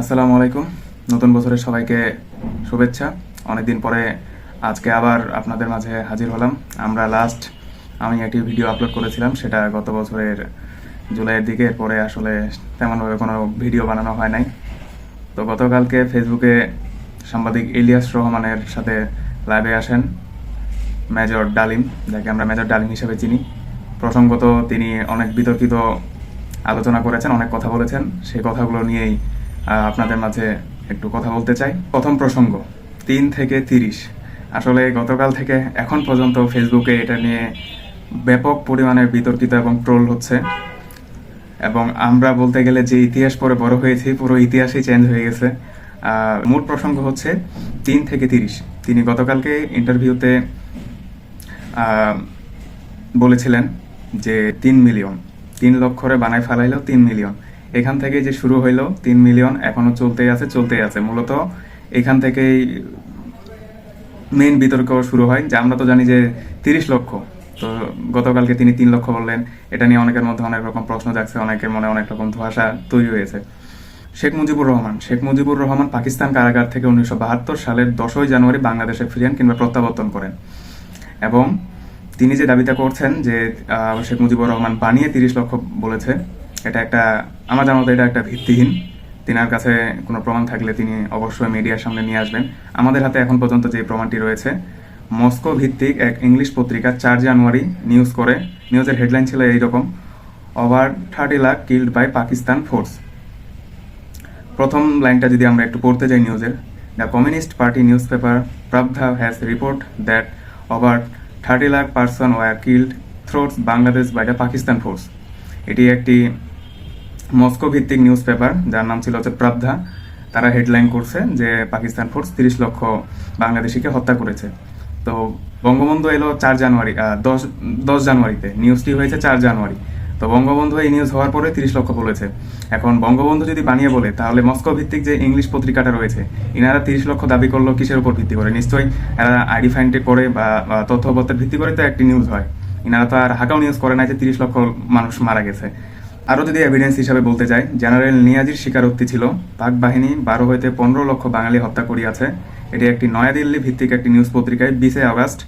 আসসালামু আলাইকুম। নতুন বছরের সবাইকে শুভেচ্ছা। অনেকদিন পরে আজকে আবার আপনাদের মাঝে হাজির হলাম। আমরা লাস্ট আমি একটি ভিডিও আপলোড করেছিলাম, সেটা গত বছরের জুলাইয়ের দিকে। পরে আসলে তেমনভাবে কোনো ভিডিও বানানো হয় নাই। তো গতকালকে ফেসবুকে সাংবাদিক ইলিয়াস রহমানের সাথে লাইভে আসেন মেজর ডালিম, যাকে আমরা মেজর ডালিম হিসেবে চিনি। প্রসঙ্গত তিনি অনেক বিতর্কিত আলোচনা করেছেন, অনেক কথা বলেছেন। সেই কথাগুলো নিয়েই আপনাদের মাঝে একটু কথা বলতে চাই। প্রথম প্রসঙ্গ, তিন থেকে তিরিশ। আসলে গতকাল থেকে এখন পর্যন্ত ফেসবুকে এটা নিয়ে ব্যাপক পরিমাণে বিতর্কিত এবং ট্রোল হচ্ছে। এবং আমরা বলতে গেলে যে ইতিহাস পরে বড় হয়েছি, পুরো ইতিহাসই চেঞ্জ হয়ে গেছে। মূল প্রসঙ্গ হচ্ছে তিন থেকে তিরিশ। তিনি গতকালকে ইন্টারভিউতে বলেছিলেন যে তিন মিলিয়ন তিন লক্ষরে বানায় ফেলাইলো তিন মিলিয়ন এখান থেকে যে শুরু হইল, তিন মিলিয়ন এখনও চলতেই আছে চলতেই আছে। মূলত এখান থেকেই মেইন বিতর্ক শুরু হয়, যে আমরা তো জানি যে তিরিশ লক্ষ, তো গতকালকে তিনি তিন লক্ষ বললেন। এটা নিয়ে অনেকের মধ্যে অনেক রকম প্রশ্ন জাগছে, অনেকের মনে অনেক রকম ধোঁয়াশা তৈরি হয়েছে। শেখ মুজিবুর রহমান, শেখ মুজিবুর রহমান পাকিস্তান কারাগার থেকে উনিশশো বাহাত্তর সালের দশই জানুয়ারি বাংলাদেশে ফিরেন কিংবা প্রত্যাবর্তন করেন। এবং তিনি যে দাবিটা করছেন যে শেখ মুজিবুর রহমান বানিয়ে তিরিশ লক্ষ বলেছে এটা একটা জানা মতো এটা একটা ভিত্তিহীন। তিনার কাছে কোনো প্রমাণ থাকলে তিনি অবশ্যই মিডিয়ার সামনে নিয়ে আসবেন। আমাদের হাতে এখন পর্যন্ত যে প্রমাণটি রয়েছে, মস্কো ভিত্তিক এক ইংলিশ পত্রিকা চার জানুয়ারি নিউজ করে। নিউজের হেডলাইন ছিল এইরকম over thirty lakh killed by Pakistan force প্রথম লাইনটা যদি আমরা একটু পড়তে যাই নিউজের the communist party news paper Pravda has report that over thirty lakh person were killed throughout Bangladesh by the Pakistan force এটি একটি মস্কো ভিত্তিক নিউজ পেপার যার নাম ছিল হচ্ছে প্রাবধা তারা হেডলাইন করছে যে পাকিস্তান ফোর্স তিরিশ লক্ষ বাংলাদেশিকে হত্যা করেছে। তো বঙ্গবন্ধু এলো চার জানুয়ারি দশ দশ জানুয়ারিতে। নিউজটি হয়েছে চার জানুয়ারি। তো বঙ্গবন্ধু এই নিউজ হওয়ার পরে তিরিশ লক্ষ বলেছে। এখন বঙ্গবন্ধু যদি বানিয়ে বলে, তাহলে মস্কো ভিত্তিক যে ইংলিশ পত্রিকাটা রয়েছে, ইনারা তিরিশ লক্ষ দাবি করল কিসের উপর ভিত্তি করে? নিশ্চয়ই এরা আইডি ফাইন্ড করে বা তথ্যপত্রের ভিত্তি করে তো একটি নিউজ হয়। ইনারা তো আর হাকাও নিউজ করে না যে তিরিশ লক্ষ মানুষ মারা গেছে। আরও যদি এভিডেন্স হিসাবে বলতে যাই জেনারেল নিয়াজির স্বীকারোক্তি ছিল, পাক বাহিনী বারো হইতে পনেরো লক্ষ বাঙালি হত্যা করিয়াছে। এটি একটি নয়াদিল্লি ভিত্তিক একটি নিউজ পত্রিকায় বিশে আগস্ট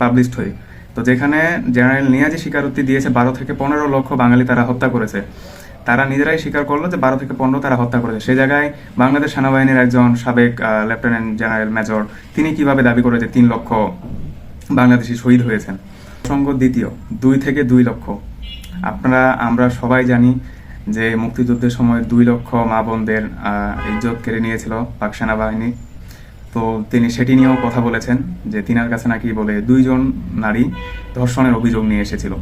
পাবলিশড হয় তো যেখানে জেনারেল নিয়াজি স্বীকারোক্তি দিয়েছে, বারো থেকে পনেরো লক্ষ বাঙালি তারা হত্যা করেছে। তারা নিজেরাই স্বীকার করল যে বারো থেকে পনেরো তারা হত্যা করেছে। সেই জায়গায় বাংলাদেশ সেনাবাহিনীর একজন সাবেক লেফটেন্যান্ট জেনারেল মেজর তিনি কীভাবে দাবি করে যে তিন লক্ষ বাংলাদেশি শহীদ হয়েছেন? প্রসঙ্গ দ্বিতীয়, দুই থেকে দুই লক্ষ। আপনারা, আমরা সবাই জানি যে মুক্তিযুদ্ধের সময় দুই লক্ষ মা বোনদের ইজ্জত কেড়ে নিয়েছিল পাক সেনাবাহিনী। তো তিনি সেটি নিয়েও কথা বলেছেন যে তিনার কাছে নাকি বলে দুইজন নারী ধর্ষণের অভিযোগ নিয়ে এসেছিল।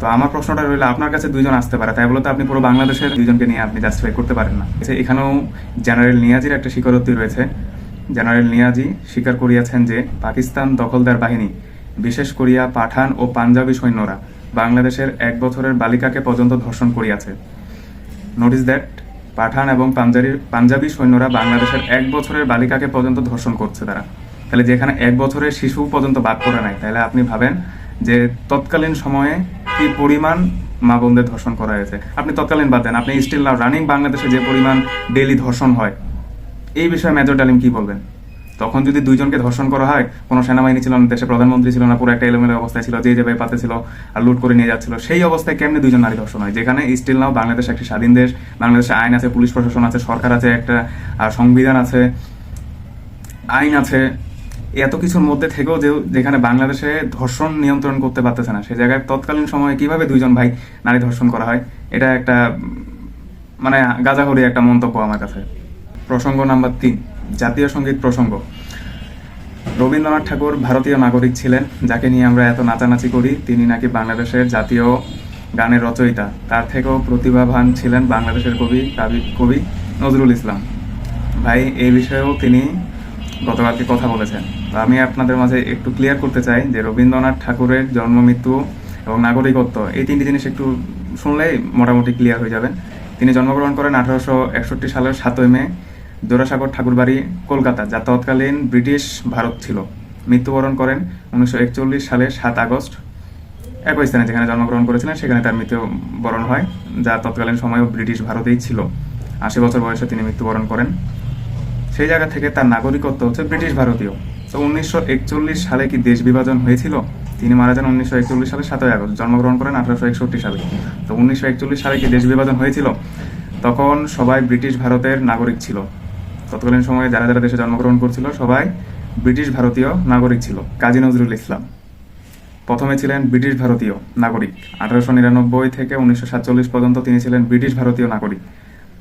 তো আমার প্রশ্নটা রইল, আপনার কাছে দুইজন আসতে পারে, তাই বলে তো আপনি পুরো বাংলাদেশের দুইজনকে নিয়ে আপনি জাস্টিফাই করতে পারেন না। এছে- এখানেও জেনারেল নিয়াজির একটা স্বীকারোক্তি রয়েছে। জেনারেল নিয়াজি স্বীকার করিয়াছেন যে পাকিস্তান দখলদার বাহিনী, বিশেষ করিয়া পাঠান ও পাঞ্জাবি সৈন্যরা বাংলাদেশের এক বছরের বালিকাকে পর্যন্ত ধর্ষণ করিয়াছে। নোটিস দ্যাট পাঠান এবং পাঞ্জাবি পাঞ্জাবি সৈন্যরা বাংলাদেশের এক বছরের বালিকাকে পর্যন্ত ধর্ষণ করছে তারা। তাহলে যেখানে এক বছরের শিশু পর্যন্ত বাদ পড়ে নাই, তাহলে আপনি ভাবেন যে তৎকালীন সময়ে কি পরিমাণ মা বোনদের ধর্ষণ করা হয়েছে? আপনি তৎকালীন বাদ দেন, আপনি স্টিল রানিং বাংলাদেশে যে পরিমাণ ডেইলি ধর্ষণ হয়। এই বিষয়ে মেজর ডালিম কি বলবেন? তখন যদি দুইজনকে ধর্ষণ করা হয়, কোনো সেনাবাহিনী ছিল না, দেশের প্রধানমন্ত্রী ছিল না, পুরো একটা এলোমেলো অবস্থায় ছিল, যে যে ভাই পাতে ছিল আর লুট করে নিয়ে যাচ্ছিল, সেই অবস্থায় কেমনে দুইজন নারী ধর্ষণ হয়? যেখানে স্টিল নাও বাংলাদেশ একটি স্বাধীন দেশ, বাংলাদেশে আইন আছে, পুলিশ প্রশাসন আছে, সরকার আছে, একটা সংবিধান আছে, আইন আছে, এত কিছুর মধ্যে থেকেও যে, যেখানে বাংলাদেশে ধর্ষণ নিয়ন্ত্রণ করতে পারতেছে না, সে জায়গায় তৎকালীন সময়ে কীভাবে দুইজন ভাই নারী ধর্ষণ করা হয়? এটা একটা মানে গাজাহরি একটা মন্তব্য আমার কাছে। প্রসঙ্গ নাম্বার তিন। জাতীয় সংগীত প্রসঙ্গ। রবীন্দ্রনাথ ঠাকুর ভারতীয় নাগরিক ছিলেন, যাকে নিয়ে আমরা এত নাচানাচি করি, তিনি নাকি বাংলাদেশের জাতীয় গানের রচয়িতা। তার থেকেও প্রতিভাবান ছিলেন বাংলাদেশের কবি কবি কবি নজরুল ইসলাম। ভাই, এই বিষয়েও তিনি গতকালকে কথা বলেছেন। তো আমি আপনাদের মাঝে একটু ক্লিয়ার করতে চাই যে রবীন্দ্রনাথ ঠাকুরের জন্ম, মৃত্যু এবং নাগরিকত্ব, এই তিনটি জিনিস একটু শুনলেই মোটামুটি ক্লিয়ার হয়ে যাবেন। তিনি জন্মগ্রহণ করেন আঠারোশো একষট্টি সালের সাতই মে জোড়াসাগর ঠাকুরবাড়ি, কলকাতা, যা তৎকালীন ব্রিটিশ ভারত ছিল। মৃত্যুবরণ করেন উনিশশো একচল্লিশ সালের সাত আগস্ট। একই স্থানে যেখানে জন্মগ্রহণ করেছিলেন, সেখানে তার মৃত্যুবরণ হয়, যা তৎকালীন সময়েও ব্রিটিশ ভারতেই ছিল। আশি বছর বয়সে তিনি মৃত্যুবরণ করেন। সেই জায়গা থেকে তার নাগরিকত্ব হচ্ছে ব্রিটিশ ভারতীয়। তো উনিশশো একচল্লিশ সালে কি দেশ বিভাজন হয়েছিল? তিনি মারা যান উনিশশো একচল্লিশ সালে সাতই আগস্ট, জন্মগ্রহণ করেন আঠারোশো একষট্টি সালে। তো উনিশশো একচল্লিশ সালে কি দেশ বিভাজন হয়েছিল? তখন সবাই ব্রিটিশ ভারতের নাগরিক ছিল। তৎকালীন সময়ে যারা যারা দেশে জন্মগ্রহণ করছিল, সবাই ব্রিটিশ ভারতীয় নাগরিক ছিল, কাজী নজরুল ইসলাম। প্রথমে ছিলেন ব্রিটিশ ভারতীয় নাগরিক। আঠারোশো নিরানব্বই থেকে উনিশশো সাতচল্লিশ পর্যন্ত তিনি ছিলেন ব্রিটিশ ভারতীয় নাগরিক।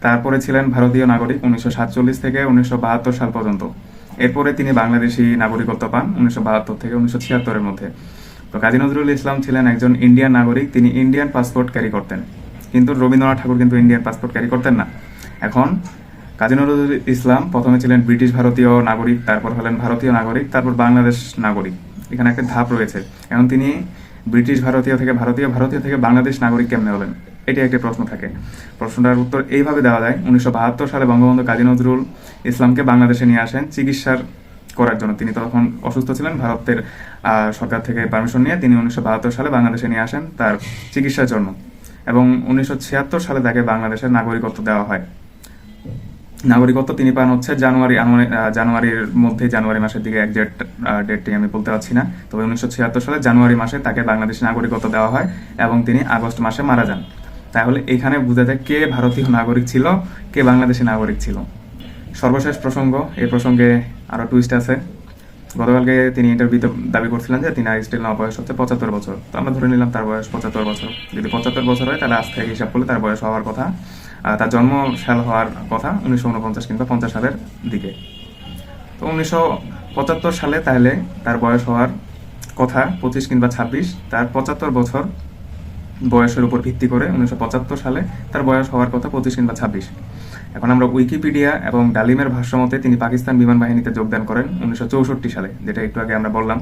তারপরে ছিলেন ভারতীয় নাগরিক উনিশশো সাতচল্লিশ থেকে উনিশশো বাহাত্তর সাল পর্যন্ত। এরপরে তিনি বাংলাদেশি নাগরিকত্ব পান উনিশশো বাহাত্তর থেকে উনিশশো ছিয়াত্তরের মধ্যে। তো কাজী নজরুল ইসলাম ছিলেন একজন ইন্ডিয়ান নাগরিক, তিনি ইন্ডিয়ান পাসপোর্ট ক্যারি করতেন। কিন্তু রবীন্দ্রনাথ ঠাকুর কিন্তু ইন্ডিয়ান পাসপোর্ট ক্যারি করতেন না। এখন কাজী নজরুল ইসলাম প্রথমে ছিলেন ব্রিটিশ ভারতীয় নাগরিক, তারপর হলেন ভারতীয় নাগরিক, তারপর বাংলাদেশ নাগরিক। এখানে একটা ধাপ রয়েছে। এখন তিনি ব্রিটিশ ভারতীয় থেকে ভারতীয় ভারতীয় থেকে বাংলাদেশ নাগরিক কেমনে হলেন? এটি একটি প্রশ্ন থাকে। প্রশ্নটার উত্তর এইভাবে দেওয়া যায়, উনিশশো বাহাত্তর সালে বঙ্গবন্ধু কাজী নজরুল ইসলামকে বাংলাদেশে নিয়ে আসেন চিকিৎসার করার জন্য। তিনি তখন অসুস্থ ছিলেন, ভারতের সরকার থেকে পারমিশন নিয়ে তিনি উনিশশো বাহাত্তর সালে বাংলাদেশে নিয়ে আসেন তার চিকিৎসার জন্য। এবং উনিশশো ছিয়াত্তর সালে তাকে বাংলাদেশের নাগরিকত্ব দেওয়া হয়। নাগরিকত্ব তিনি পান হচ্ছে জানুয়ারি জানুয়ারির মধ্যে জানুয়ারি মাসের দিকে একজ্যাক্ট ডেটটি আমি বলতে পারছি না। তবে উনিশশো ছিয়াত্তর সালে জানুয়ারি মাসে তাকে বাংলাদেশি নাগরিকত্ব দেওয়া হয় এবং তিনি আগস্ট মাসে মারা যান। তাহলে এখানে বোঝা যায় কে ভারতীয় নাগরিক ছিল, কে বাংলাদেশি নাগরিক ছিল। সর্বশেষ প্রসঙ্গ এই প্রসঙ্গে আরও টুইস্ট আছে। গতকালকে তিনি ইন্টারভিউতে দাবি করছিলেন যে তিনি স্টিল না বয়স হচ্ছে পঁচাত্তর বছর। তো আমরা ধরে নিলাম তার বয়স পঁচাত্তর বছর। যদি পঁচাত্তর বছর হয়, তাহলে আজ থেকে হিসাব করলে তার বয়স হওয়ার কথা। তার জন্ম সাল হওয়ার কথা উনিশশো উনপঞ্চাশ কিংবা পঞ্চাশ সালের দিকে। তো উনিশশো পঁচাত্তর সালে তাহলে তার বয়স হওয়ার কথা পঁচিশ কিংবা ছাব্বিশ, তার পঁচাত্তর বছর বয়সের উপর ভিত্তি করে উনিশশো পঁচাত্তর সালে তার বয়স হওয়ার কথা পঁচিশ কিংবা ছাব্বিশ। এখন আমরা উইকিপিডিয়া এবং ডালিমের ভাষ্যমতে তিনি পাকিস্তান বিমান বাহিনীতে যোগদান করেন উনিশশো চৌষট্টি সালে, যেটা একটু আগে আমরা বললাম।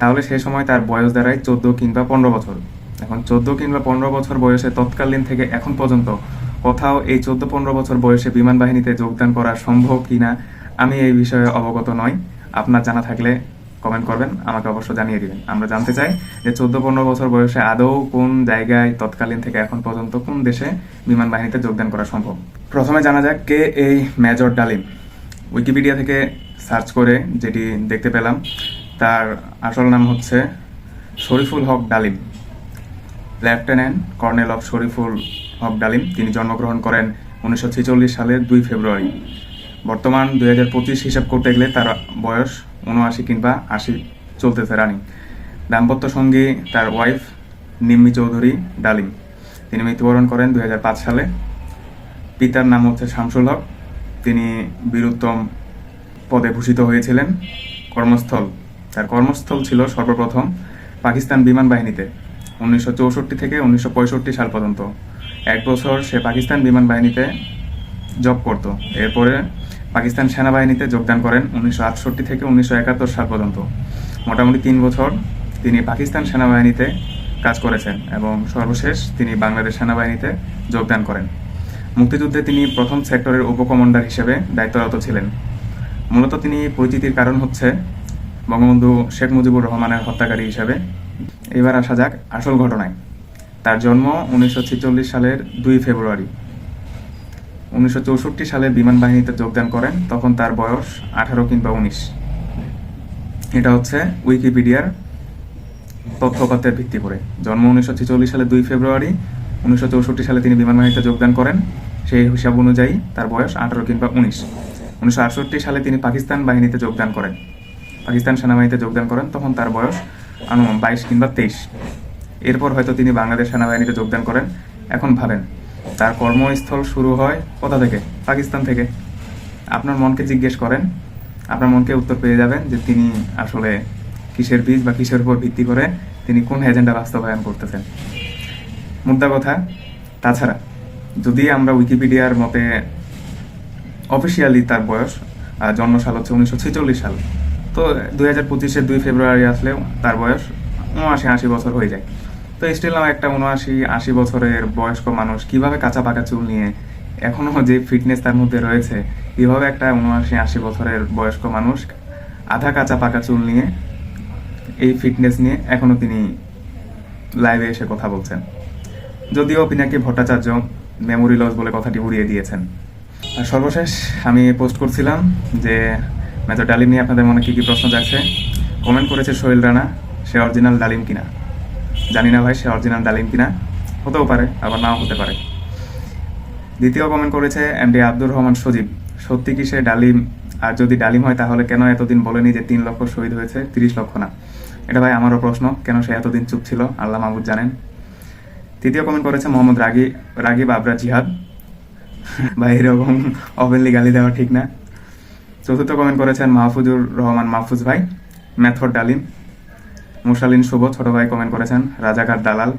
তাহলে সেই সময় তার বয়স দাঁড়ায় চোদ্দ কিংবা পনেরো বছর। এখন চোদ্দ কিংবা পনেরো বছর বয়সে তৎকালীন থেকে এখন পর্যন্ত কোথাও এই চোদ্দ পনেরো বছর বয়সে বিমান বাহিনীতে যোগদান করা সম্ভব কিনা, আমি এই বিষয়ে অবগত নই। আপনার জানা থাকলে কমেন্ট করবেন, আমাকে অবশ্য জানিয়ে দিবেন। আমরা জানতে চাই যে চোদ্দ পনেরো বছর বয়সে আদৌ কোন জায়গায় তৎকালীন থেকে এখন পর্যন্ত কোন দেশে বিমান বাহিনীতে যোগদান করা সম্ভব? প্রথমে জানা যাক কে এই মেজর ডালিম। উইকিপিডিয়া থেকে সার্চ করে যেটি দেখতে পেলাম, তার আসল নাম হচ্ছে Shariful Haq Dalim, lieutenant colonel of Shariful Haq Dalim, তিনি জন্মগ্রহণ করেন উনিশশো ছেচল্লিশ সালের দুই ফেব্রুয়ারি। বর্তমান দুই হাজার পঁচিশ হিসাব করতে গেলে তার বয়স উনআশি কিংবা আশি চলতেছে রানিং। দাম্পত্য সঙ্গী তার ওয়াইফ নিম্মি চৌধুরী ডালিম। তিনি মৃত্যুবরণ করেন দুই হাজার পাঁচ সালে। পিতার নাম হচ্ছে শামসুল হক। তিনি বীরুত্তম পদে ভূষিত হয়েছিলেন। কর্মস্থল। তার কর্মস্থল ছিল সর্বপ্রথম পাকিস্তান বিমান বাহিনীতে, উনিশশো চৌষট্টি থেকে উনিশশো পঁয়ষট্টি সাল পর্যন্ত। এক বছর সে পাকিস্তান বিমান বাহিনীতে জব করত। এরপরে পাকিস্তান সেনাবাহিনীতে যোগদান করেন উনিশশো আটষট্টি থেকে উনিশশো একাত্তর সাল পর্যন্ত। মোটামুটি তিন বছর তিনি পাকিস্তান সেনাবাহিনীতে কাজ করেছেন এবং সর্বশেষ তিনি বাংলাদেশ সেনাবাহিনীতে যোগদান করেন। মুক্তিযুদ্ধে তিনি প্রথম সেক্টরের উপকমান্ডার হিসেবে দায়িত্বরত ছিলেন। মূলত তিনি পরিচিতির কারণ হচ্ছে বঙ্গবন্ধু শেখ মুজিবুর রহমানের হত্যাকারী হিসেবে। এবার আসা যাক আসল ঘটনায়। তার জন্ম উনিশশো ছেচল্লিশ সালের দুই ফেব্রুয়ারি। উনিশশো চৌষট্টি সালে বিমান বাহিনীতে যোগদান করেন, তখন তার বয়স আঠারো কিংবা উনিশ। এটা হচ্ছে উইকিপিডিয়ার তথ্যপাতের ভিত্তি করে। জন্ম উনিশশো ছেচল্লিশ সালে দুই ফেব্রুয়ারি, উনিশশো চৌষট্টি সালে তিনি বিমান বাহিনীতে যোগদান করেন। সেই হিসাব অনুযায়ী তার বয়স আঠারো কিংবা উনিশ। উনিশশো সালে তিনি পাকিস্তান বাহিনীতে যোগদান করেন। পাকিস্তান সেনাবাহিনীতে যোগদান করেন, তখন তার বয়স আনুমান বাইশ কিংবা তেইশ। এরপর হয়তো তিনি বাংলাদেশ সেনাবাহিনীতে যোগদান করেন। এখন ভাবেন, তার কর্মস্থল শুরু হয় কোথা থেকে? পাকিস্তান থেকে। আপনার মনকে জিজ্ঞেস করেন, আপনার মনকে উত্তর পেয়ে যাবেন যে তিনি আসলে কিসের বীজ বা কিসের উপর ভিত্তি করে তিনি কোন এজেন্ডা বাস্তবায়ন করতেছেন। মুদ্রা কথা, তাছাড়া যদি আমরা উইকিপিডিয়ার মতে অফিসিয়ালি তার বয়স জন্মসাল হচ্ছে উনিশশো ছেচল্লিশ সাল, তো দুই হাজার পঁচিশের দুই ফেব্রুয়ারি আসলে তার বয়স উনআশি, আশি বছর হয়ে যায়। তো স্টিল নাও একটা উনআশি, আশি বছরের বয়স্ক মানুষ কীভাবে কাঁচা পাকা চুল নিয়ে এখনও যে ফিটনেস তার মধ্যে রয়েছে কীভাবে একটা উনআশি, আশি বছরের বয়স্ক মানুষ আধা কাঁচা পাকা চুল নিয়ে এই ফিটনেস নিয়ে এখনও তিনি লাইভে এসে কথা বলছেন। যদিও পিনাকি ভট্টাচার্য মেমোরি লস বলে কথাটি উড়িয়ে দিয়েছেন। আর সর্বশেষ আমি পোস্ট করছিলাম যে, মেজর ডালিম নিয়ে আপনাদের মনে কী কী প্রশ্ন যাচ্ছে কমেন্ট করেছে সোহেল রানা, সে অরিজিনাল ডালিম কিনা? জানি না ভাই, সে অরিজিনাল ডালিম কিনা। হতেও পারে, আবার নাও হতে পারে। দ্বিতীয় কমেন্ট করেছে এমডি আব্দুর রহমান সজীব, সত্যি কি সে ডালিম? আর যদি ডালিম হয়, তাহলে কেন এতদিন বলেনি যে তিন লক্ষ শহীদ হয়েছে? তিরিশ লক্ষ না। এটা ভাই আমারও প্রশ্ন, কেন সে এতদিন চুপ ছিল? আল্লাহ মাহমুদ জানেন। তৃতীয় কমেন্ট করেছে মোহাম্মদ রাগি, রাগিব আবরা জিহাদ? ভাই, এরকম ওপেনলি গালি দেওয়া ঠিক না। চতুর্থ কমেন্ট করেছেন মাহফুজুর রহমান মাহফুজ ভাই মেথড ডালিম। মুরসালিন শুভ ছোট ভাই কমেন্ট করেছেন, রাজাকার দালাল।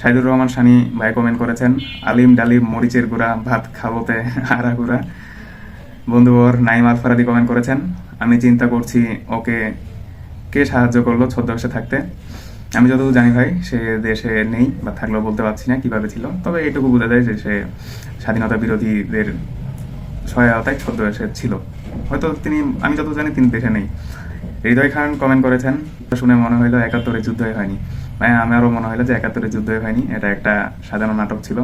সাইদুর রহমান সানি ভাই কমেন্ট করেছেন, আলিম ডালিম মরিচের গুঁড়া, ভাত খাবোতে আরা গুঁড়া। বন্ধুবর নাইম আল ফারাদি কমেন্ট করেছেন, আমি চিন্তা করছি ওকে কে সাহায্য করল ছদ্মবেশে থাকতে? আমি যতদূর জানি ভাই, সে দেশে নেই বা থাকলেও বলতে পারছি না কীভাবে ছিল। তবে এটুকু বোঝা যায় যে সে স্বাধীনতা বিরোধীদের সহায়তায় ছদ্মবেশে ছিল। হয়তো তিনি, আমি যত জানি তিনি দেশে নেই। হৃদয় খান কমেন্ট করেছেন শুনে মনে হইল একাত্তরে যুদ্ধই হয়নি। ভাই আমারও মনে হইল যে একাত্তরে যুদ্ধই হয়নি, এটা একটা সাজানো নাটক ছিল।